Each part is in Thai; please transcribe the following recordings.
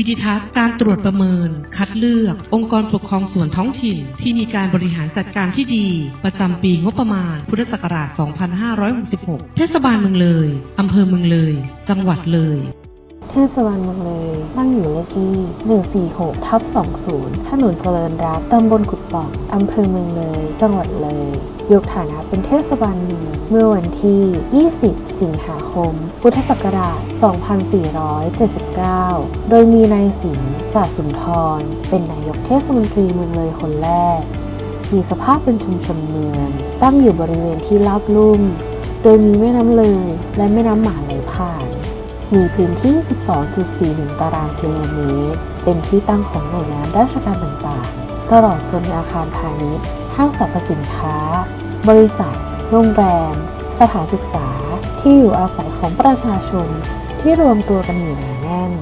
วิดิทัศน์การตรวจประเมิน คัดเลือก องค์กรปกครองส่วนท้องถิ่น ที่มีการบริหารจัดการที่ดี ประจำปีงบประมาณ พุทธศักราช 2566 เทศบาลเมืองเลยอำเภอเมืองเลย จังหวัดเลยเทศบาลเมืองเลยตั้งอยู่เลขที่ 146 ทับ 20 ถนนเจริญรัตน์ตำบลกุดป่อง อำเภอเมืองเลย จังหวัดเลย ยกฐานะเป็นเทศบาลเมืองเมื่อวันที่ 20 สิงหาคม พุทธศักราช 2479 โดยมีนายสิงห์ศาสุนทร เป็นนายกเทศมนตรีเมืองเลยคนแรก มีสภาพเป็นชุมชนเมือง ตั้งอยู่บริเวณที่ราบลุ่ม โดยมีแม่น้ำเลยและแม่น้ำหมาไหลผ่าน มีพื้นที่ 12.41 ตารางกิโลเมตร เป็นที่ตั้งของหน่วยงานราชการต่างๆ ตลอดจนมีอาคารพาณิชย์ห้างสรรพสินค้า บริษัท โรงแรม สถานศึกษา ที่อยู่อาศัยของประชาชนที่รวมตัวกันอยู่หนาแน่น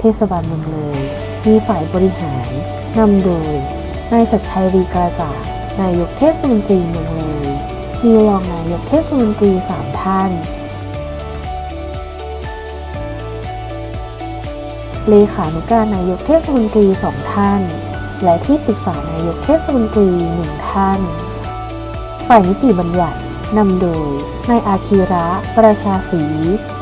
เทศบาลเมืองเลย มีฝ่ายบริหารนำโดย นายชัดชัยรีกระจ่านายกเทศมนตรีเมืองเลย มีรองนายกเทศมนตรีสามท่าน เลขานุการนายกเทศมนตรีสองท่าน และที่ปรึกษานายกเทศมนตรีหนึ่งท่าน ฝ่ายนิติบัญญัตินำโดยนายอาคีระ ประชาศรี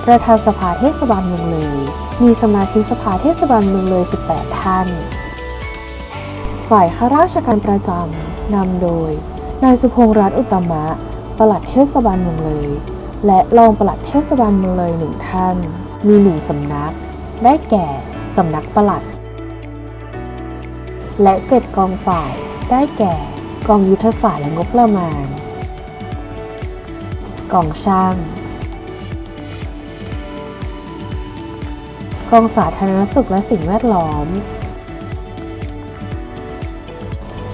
ประธานสภาเทศบาลเมืองเลย มีสมาชิกสภาเทศบาลเมืองเลย 18 ท่าน ฝ่ายข้าราชการประจำนำโดย นายสุพงษ์รัตน์อุตตมะปลัดเทศบาลเมืองเลย และรองปลัดเทศบาลเมืองเลยหนึ่งท่าน มีหนึ่งสำนัก ได้แก่สำนักปลัด และเจ็ดกองฝ่ายได้แก่ กองยุทธศาสตร์และงบประมาณ กองช่าง กองสาธารณสุขและสิ่งแวดล้อม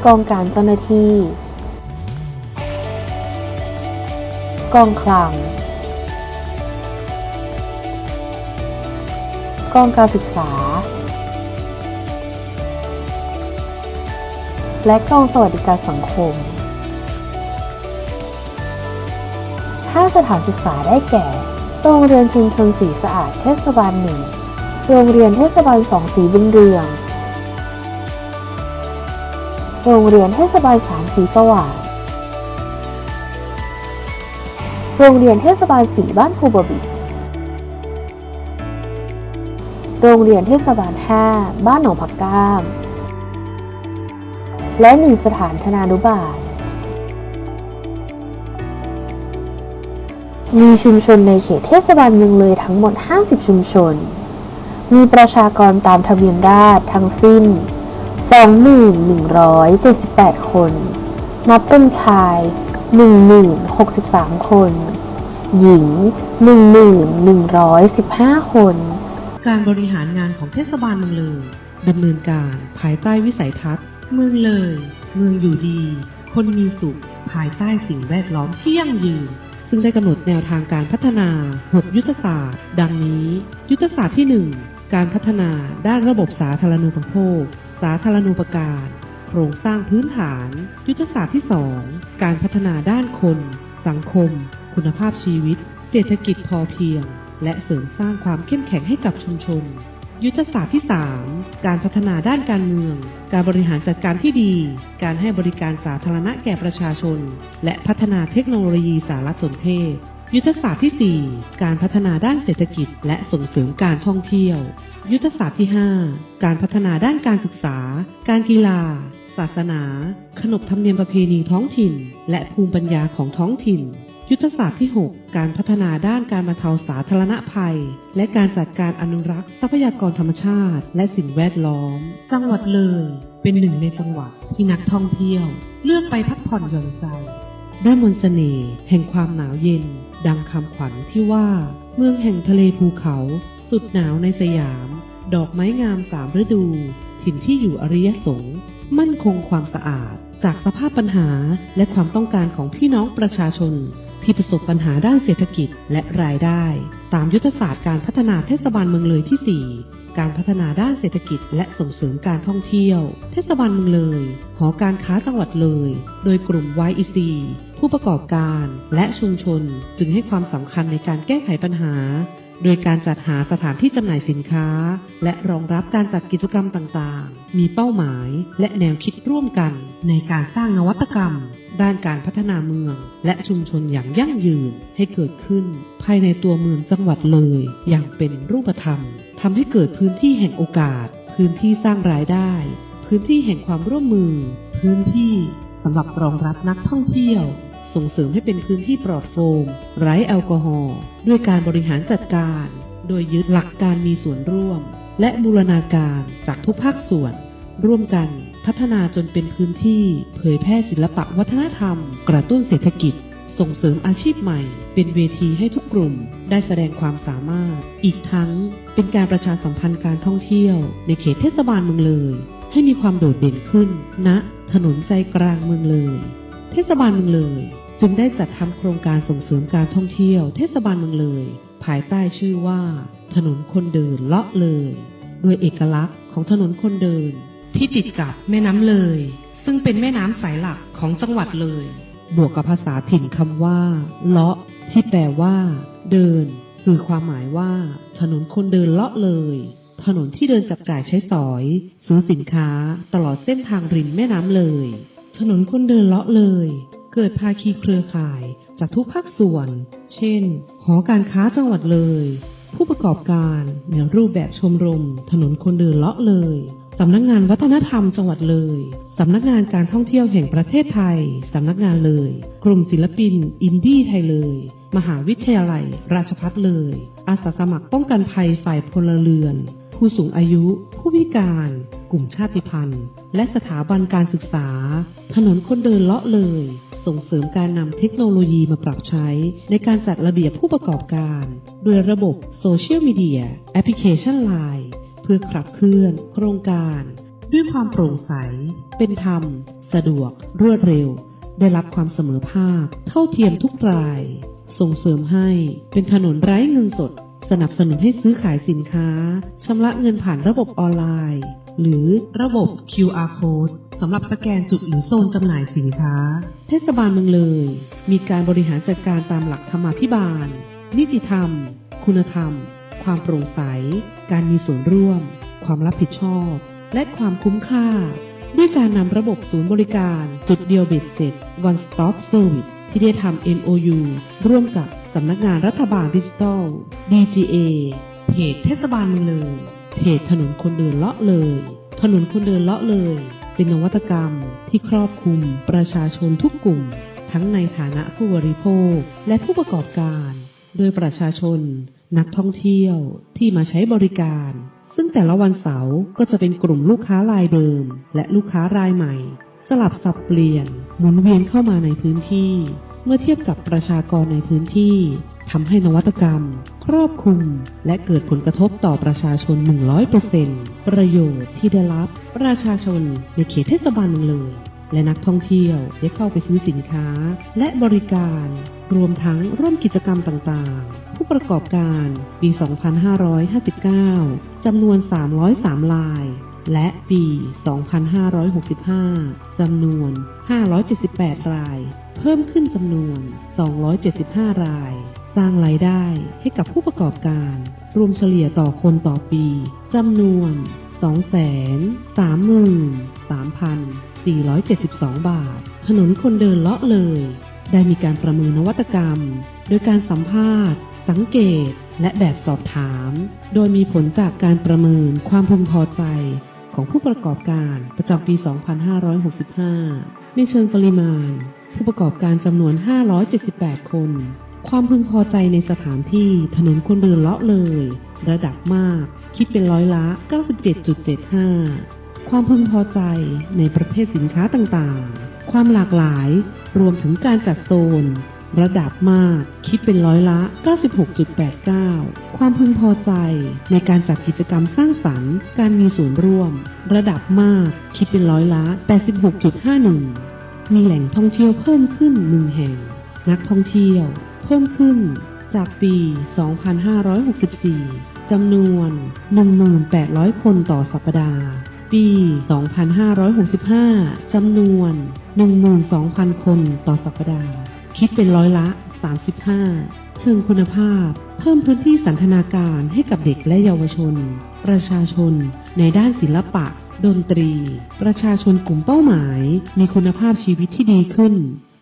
กองการเจ้าหน้าที่ กองคลัง กองการศึกษา และกองสวัสดิการสังคม5สถานศึกษาได้แก่ โรงเรียนชุมชนสีสะอาดเทศบาลหนึ่ง โรงเรียนเทศบาลสองสีบุญเรือง โรงเรียนเทศบาลสามสีสว่าง โรงเรียนเทศบาลสีบ้านภูบบิตโรงเรียนเทศบาล 5 บ้านหนองผักกาม และหนึ่งสถานธนานุบาล มีชุมชนในเขตเทศบาลเมืองเลยทั้งหมด 50 ชุมชน มีประชากรตามทะเบียนราษฎรทั้งสิ้น 2,178 คน นับเป็นชาย 1,063 คน หญิง 1,115 คน การบริหารงานของเทศบาลเมืองเลยดำเนินการภายใต้วิสัยทัศน์ เมืองเลย เมืองอยู่ดี คนมีสุข ภายใต้สิ่งแวดล้อมที่ยั่งยืน ซึ่งได้กำหนดแนวทางการพัฒนา6ยุทธศาสตร์ ดังนี้ ยุทธศาสตร์ที่ 1 การพัฒนาด้านระบบสาธารณูปโภค สาธารณูปการ โครงสร้างพื้นฐาน ยุทธศาสตร์ที่ 2 การพัฒนาด้านคน สังคม คุณภาพชีวิต เศรษฐกิจพอเพียง และเสริมสร้างความเข้มแข็งให้กับชุมชน ยุทธศาสตร์ที่ 3 การพัฒนาด้านการเมือง การบริหารจัดการที่ดี การให้บริการสาธารณะแก่ประชาชน และพัฒนาเทคโนโลยีสารสนเทศ ยุทธศาสตร์ที่ 4 การพัฒนาด้านเศรษฐกิจ และส่งเสริมการท่องเที่ยว ยุทธศาสตร์ที่ 5 การพัฒนาด้านการศึกษา การกีฬา ศาสนา ขนบธรรมเนียมประเพณีท้องถิ่น และภูมิปัญญาของท้องถิ่น ยุทธศาสตร์ที่ 6 การพัฒนาด้านการบรรเทาสาธารณภัย และการจัดการอนุรักษ์ทรัพยากรธรรมชาติ และสิ่งแวดล้อม จังหวัดเลยเป็นหนึ่งในจังหวัดที่นักท่องเที่ยว เลือกไปพักผ่อนหย่อนใจด้วยมนต์เสน่ห์แห่งความหนาวเย็น ดังคำขวัญที่ว่า เมืองแห่งทะเลภูเขา สุดหนาวในสยาม ดอกไม้งามสามฤดู ถิ่นที่อยู่อริยสงฆ์มั่นคงความสะอาด จากสภาพปัญหาและความต้องการของพี่น้องประชาชน ที่ประสบปัญหาด้านเศรษฐกิจและรายได้ ตามยุทธศาสตร์การพัฒนาเทศบาลเมืองเลยที่ 4 การพัฒนาด้านเศรษฐกิจและส่งเสริมการท่องเที่ยว เทศบาลเมืองเลย หอการค้าจังหวัดเลย โดยกลุ่ม YEC ผู้ประกอบการและชุมชน จึงให้ความสำคัญในการแก้ไขปัญหา โดยการจัดหาสถานที่จำหน่ายสินค้า และรองรับการจัดกิจกรรมต่างๆ มีเป้าหมายและแนวคิดร่วมกันในการสร้างนวัตกรรม ด้านการพัฒนาเมือง และชุมชนอย่างยั่งยืนให้เกิดขึ้น ภายในตัวเมืองจังหวัดเลย อย่างเป็นรูปธรรมทำให้เกิดพื้นที่แห่งโอกาส พื้นที่สร้างรายได้ พื้นที่แห่งความร่วมมือ พื้นที่สำหรับรองรับนักท่องเที่ยว ส่งเสริมให้เป็นพื้นที่ปลอดโฟม ไร้แอลกอฮอล์ด้วยการบริหารจัดการ โดยยึดหลักการมีส่วนร่วม และบูรณาการจากทุกภาคส่วน ร่วมกันพัฒนาจนเป็นพื้นที่เผยแพร่ศิลปะวัฒนธรรม กระตุ้นเศรษฐกิจ ส่งเสริมอาชีพใหม่ เป็นเวทีให้ทุกกลุ่มได้แสดงความสามารถ อีกทั้งเป็นการประชาสัมพันธ์การท่องเที่ยว ในเขตเทศบาลเมืองเลย ให้มีความโดดเด่นขึ้นณถนนใจกลางเมืองเลย เทศบาลเมืองเลย จึงได้จัดทำโครงการส่งเสริมการท่องเที่ยวเทศบาลเมืองเลย ภายใต้ชื่อว่า ถนนคนเดินเลาะเลยโดยเอกลักษณ์ของถนนคนเดิน ที่ติดกับแม่น้ำเลย ซึ่งเป็นแม่น้ำสายหลักของจังหวัดเลย บวกกับภาษาถิ่นคำว่า เลาะ ที่แปลว่า เดิน คือความหมายว่า ถนนคนเดินเลาะเลย ถนนที่เดินจับจ่ายใช้สอย ซื้อสินค้า ตลอดเส้นทางริมแม่น้ำเลย ถนนคนเดินเลาะเลย เกิดภาคีเครือข่ายจากทุกภาคส่วน เช่น หอการค้าจังหวัดเลย ผู้ประกอบการในรูปแบบชมรม ถนนคนเดินเลาะเลย สำนักงานวัฒนธรรมจังหวัดเลย สำนักงานการท่องเที่ยวแห่งประเทศไทย สำนักงานเลย กลุ่มศิลปิน อินดี้ไทยเลย มหาวิทยาลัย ราชภัฏเลย อาสาสมัครป้องกันภัยฝ่ายพลเรือน ผู้สูงอายุ ผู้พิการ กลุ่มชาติพันธุ์ และสถาบันการศึกษา ถนนคนเดินเลาะเลย ส่งเสริมการนำเทคโนโลยีมาปรับใช้ ในการจัดระเบียบผู้ประกอบการ โดยระบบโซเชียลมีเดียแอปพลิเคชัน Line เพื่อขับเคลื่อน โครงการ ด้วยความโปร่งใส เป็นธรรม สะดวก รวดเร็ว ได้รับความเสมอภาค เท่าเทียมทุกราย ส่งเสริมให้เป็นถนนไร้เงินสด สนับสนุนให้ซื้อขายสินค้าชำระเงินผ่านระบบออนไลน์ หรือระบบ QR code สำหรับสแกนจุดหรือโซนจำหน่ายสินค้า เทศบาลเมืองเลย มีการบริหารจัดการตามหลักธรรมาภิบาล นิติธรรม คุณธรรม ความโปร่งใส การมีส่วนร่วม ความรับผิดชอบ และความคุ้มค่า ด้วยการนำระบบศูนย์บริการจุดเดียวเบ็ดเสร็จ One Stop Service ที่ได้ทำ MOU ร่วมกับสำนักงานรัฐบาลดิจิทัล DGA เพจเทศบาลเมืองเลย เพจถนนคนเดินเลาะเลย ถนนคนเดินเลาะเลย เป็นนวัตกรรมที่ครอบคลุมประชาชนทุกกลุ่ม ทั้งในฐานะผู้บริโภค และผู้ประกอบการ โดยประชาชน นักท่องเที่ยวที่มาใช้บริการ ซึ่งแต่ละวันเสาร์ก็จะเป็นกลุ่มลูกค้ารายเดิม และลูกค้ารายใหม่ สลับสับเปลี่ยนหมุนเวียนเข้ามาในพื้นที่ เมื่อเทียบกับประชากรในพื้นที่ ทำให้นวัตกรรม ครอบคลุม และเกิดผลกระทบต่อประชาชน 100%ประโยชน์ที่ได้รับประชาชนในเขตเทศบาลเมืองเลย และนักท่องเที่ยวได้เข้าไปซื้อสินค้า และบริการ รวมทั้งร่วมกิจกรรมต่างๆ ผู้ประกอบการปี 2559 จำนวน 303 ลาย และปี 2565 จำนวน 578 ราย เพิ่มขึ้นจำนวน 275 ราย สร้างรายได้ให้กับผู้ประกอบการ รวมเฉลี่ยต่อคนต่อปีจำนวน 233,472 บาท ถนนคนเดินเลาะเลย ได้มีการประเมินนวัตกรรม โดยการสัมภาษณ์ สังเกต และแบบสอบถาม โดยมีผลจากการประเมินความพึงพอใจของผู้ประกอบการประจำปี 2565 ในเชิงปริมาณ ผู้ประกอบการจำนวน 578 คน ความพึงพอใจในสถานที่ถนนคนเดินเลาะเลย ระดับมาก คิดเป็นร้อยละ 97.75 ความพึงพอใจในประเภทสินค้าต่างๆ ความหลากหลายรวมถึงการจัดโซน ระดับมาก คิดเป็นร้อยละ 96.89 ความพึงพอใจในการจัดกิจกรรมสร้างสรรค์ การมีส่วนร่วม ระดับมาก คิดเป็นร้อยละ 86.51 มีแหล่งท่องเที่ยวเพิ่มขึ้นหนึ่งแห่ง นักท่องเที่ยว เพิ่มขึ้นจากปี 2564 จำนวน 1,800 คนต่อสัปดาห์ ปี 2565 จำนวน 12,000 คนต่อสัปดาห์ คิดเป็นร้อยละ 35 เชิงคุณภาพ เพิ่มพื้นที่สันทนาการให้กับเด็กและเยาวชน ประชาชนในด้านศิลปะ ดนตรี ประชาชนกลุ่มเป้าหมาย มีคุณภาพชีวิตที่ดีขึ้น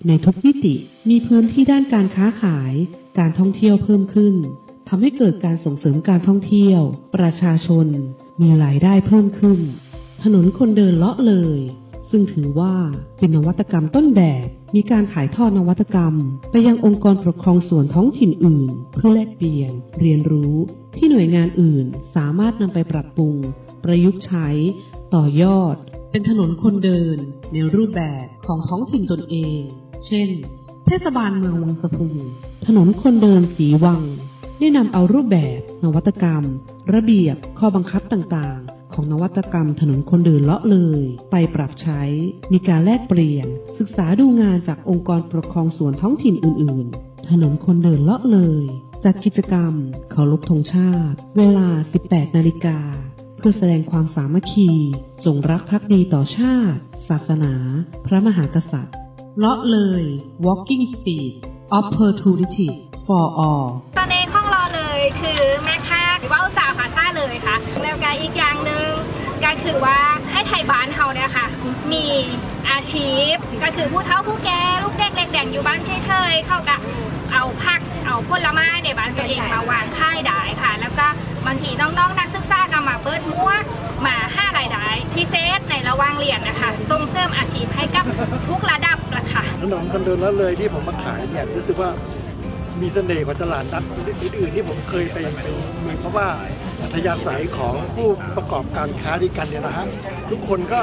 ในทุกมิติมีพื้นที่ด้านการค้าขาย การท่องเที่ยวเพิ่มขึ้นทำให้เกิดการส่งเสริมการท่องเที่ยว ประชาชน มีรายได้เพิ่มขึ้น ถนนคนเดินเลาะเลย ซึ่งถือว่าเป็นนวัตกรรมต้นแบบ มีการถ่ายทอดนวัตกรรม ไปยังองค์กรปกครองส่วนท้องถิ่นอื่น เพื่อแลกเปลี่ยน เรียนรู้ที่หน่วยงานอื่น สามารถนำไปปรับปรุง ประยุกต์ใช้ ต่อยอด เป็นถนนคนเดิน ในรูปแบบของท้องถิ่นตนเอง เช่น เทศบาลเมืองวังสะพุงถนนคนเดินสีวัง ได้นำเอารูปแบบ นวัตกรรม ระเบียบ ข้อบังคับต่างๆ ของนวัตกรรมถนนคนเดินเลาะเลย ไปปรับใช้ มีการแลกเปลี่ยน ศึกษาดูงานจากองค์กรปกครองส่วนท้องถิ่นอื่น ๆ ถนนคนเดินเลาะเลยจัดกิจกรรมเคารพธงชาติ เวลา 18 นาฬิกา เพื่อแสดงความสามัคคี จงรักภักดีต่อชาติ ศาสนา พระมหากษัตริย์ ลาะเลย walking speed opportunity for all ตอนนี้ข้องรอเลยคือแม่ค้าเว้าจ่าภาษาเลยค่ะ แล้วก็อีกอย่างหนึ่งก็คือว่าให้ไทยบ้านเฮาเนี่ยค่ะ มีอาชีพ ก็คือผู้เฒ่าผู้แก่ลูกเด็กเล็กแดงอยู่บ้านเฉยๆ เขาก็เอาผักเอาผลไม้ในบ้านตัวเองมาวางค่ายได้ค่ะ แล้วก็บางทีน้องๆนักศึกษาก็มาเปิดมัวกมาห้ารายได้พิเศษในระหว่างเรียนนะคะ ส่งเสริมอาชีพให้กับทุกระดับ ละค่ะถนนคนเดินแล้วเลยที่ผมมาขายเนี่ยรู้สึกว่ามีเสน่ห์กว่าตลาดนัดอื่นๆที่ผมเคยไปไปมีเพราะว่าอัธยาศัยของผู้ประกอบการค้าด้วยกันเนี่ยนะฮะทุกคนก็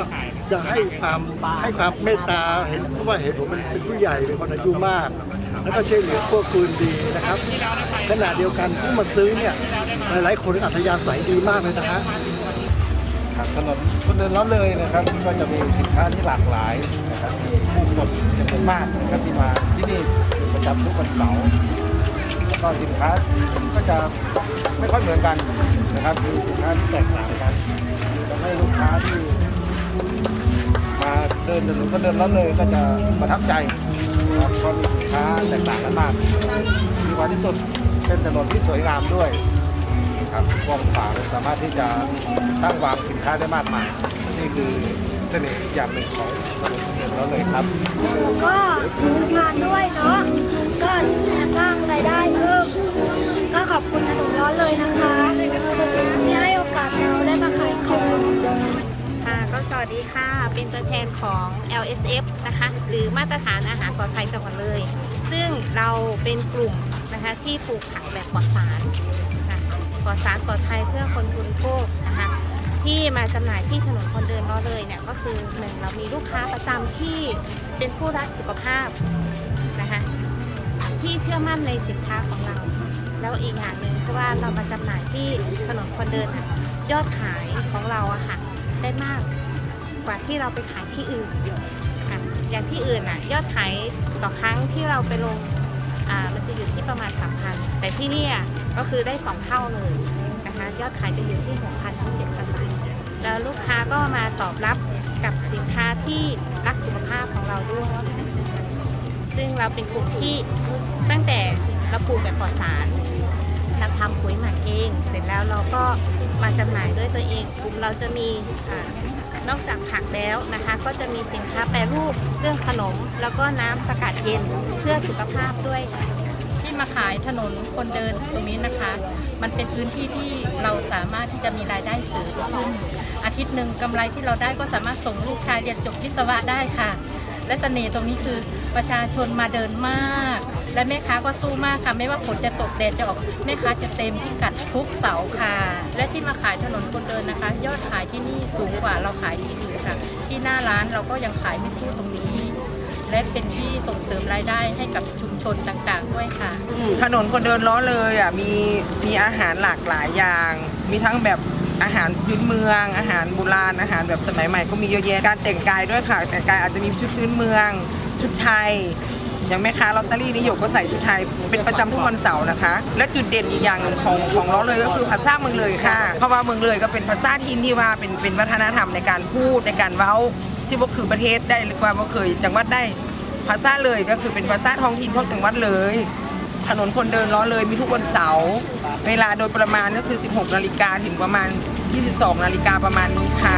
จะให้ความให้ความเมตตาเห็นเพราะว่าเห็นผมเป็นผู้ใหญ่เป็นคนอายุมาก แล้วก็ช่วยเหลือพวกคืนดีนะครับขณะเดียวกันผู้มาซื้อเนี่ยหลายๆคนอัธยาศัยดีมากเลยนะฮะถนนคนเดินล้อเลยนะครับก็จะมีสินค้าที่หลากหลาย นะครับมีผู้คนจำนวนมากนะครับที่มาที่นี่เป็นประจำทุกวันเสาร์แล้วก็สินค้าก็จะไม่ค่อยเหมือนกันนะครับมีสินค้าที่แตกต่างกันทำให้ลูกค้าที่มาเดินถนนคนเดินแล้อเลยก็จะประทับใจนะครับเพราะมีสินค้าแตกต่างกันมากที่วันที่สุดเป็นถนนที่สวยงามด้วยครับกว้างขวางสามารถที่จะตั้งวางสินค้าได้มากมายนี่คือ เสน่ห์อย่างหนึ่งของถนนคนเดินล้อเลยครับก็งานด้วยเนาะก็สร้างรายได้เพิ่มก็ขอบคุณถนนร้อนเลยนะคะที่ให้โอกาสเราได้มาขายของค่ะก็สวัสดีค่ะ เป็นตัวแทนของ LSF นะคะ หรือมาตรฐานอาหารปลอดภัยจังหวัดเลย ซึ่งเราเป็นกลุ่มนะคะที่ปลูกผักแบบปลอดสารนะปลอดสารปลอดภัยเพื่อคนบริโภคนะคะ ที่มาจำหน่ายที่ถนนคนเดินล้อเลยเนี่ยก็คือหนึ่งเรามีลูกค้าประจำที่เป็นผู้รักสุขภาพนะคะที่เชื่อมั่นในสินค้าของเรา แล้วอีกอย่างหนึ่งคือว่าเรามาจำหน่ายที่ถนนคนเดินยอดขายของเราอะค่ะได้มากกว่าที่เราไปขายที่อื่นค่ะอย่างที่อื่นอะยอดขายต่อครั้งที่เราไปลงอ่ามันจะอยู่ที่ประมาณสามพันแต่ที่นี่ก็คือได้สองเท่าเลยนะคะยอดขายจะอยู่ที่หกพันถึงเจ็ดพันบาท แล้วลูกค้าก็มาตอบรับกับสินค้าที่รักสุขภาพของเราด้วย ซึ่งเราเป็นกลุ่มที่ตั้งแต่เราปลูกแบบปลอดสารเราทำปุ๋ยหมักเอง เสร็จแล้วเราก็มาจำหน่ายด้วยตัวเองกลุ่มเราจะมีนอกจากผักแล้วนะคะ ก็จะมีสินค้าแปรรูปเรื่องขนม แล้วก็น้ำสกัดเย็นเพื่อสุขภาพด้วย มาขายถนนคนเดินตรงนี้นะคะ มันเป็นพื้นที่ที่เราสามารถที่จะมีรายได้เสริมขึ้น อาทิตย์หนึ่งกำไรที่เราได้ก็สามารถส่งลูกชายเรียนจบวิศวะได้ค่ะ และเสน่ห์ตรงนี้คือประชาชนมาเดินมาก และแม่ค้าก็สู้มากค่ะ ไม่ว่าฝนจะตกแดดจะออกแม่ค้าจะเต็มที่กัดทุกเสาค่ะ และที่มาขายถนนคนเดินนะคะ ยอดขายที่นี่สูงกว่าเราขายที่อื่นค่ะ ที่หน้าร้านเราก็ยังขายไม่สู้ตรงนี้ และเป็นที่ส่งเสริมรายได้ให้กับชุมชนต่างๆ ด้วยค่ะ ถนนคนเดินล้อเลยอะมีมีอาหารหลากหลายอย่าง มีทั้งแบบอาหารพื้นเมือง อาหารโบราณอาหารแบบสมัยใหม่ก็มีเยอะแยะการแต่งกายด้วยค่ะ แต่งกายอาจจะมีชุดพื้นเมือง ชุดไทยอย่างแม่ค้าลอตเตอรี่นิยมก็ใส่ชุดไทยเป็นประจำทุกวันเสาร์นะคะ และจุดเด่นอีกอย่างหนึ่งของของล้อเลยก็คือภาษาเมืองเลยค่ะ เพราะว่าเมืองเลยก็เป็นภาษาทินที่ว่าเป็นเป็นวัฒนธรรมในการพูดในการเว้า ที่ว่าคือประเทศได้หรือว่าบ่เคยจังหวัดได้พาซาเลยก็คือเป็นพาซาท้องถิ่นของจังหวัดเลย ถนนคนเดินล้อเลยมีทุกวันเสาร์เวลาโดยประมาณก็คือ 16 นาฬิกาถึงประมาณ 22 นาฬิกาประมาณนี้ค่ะ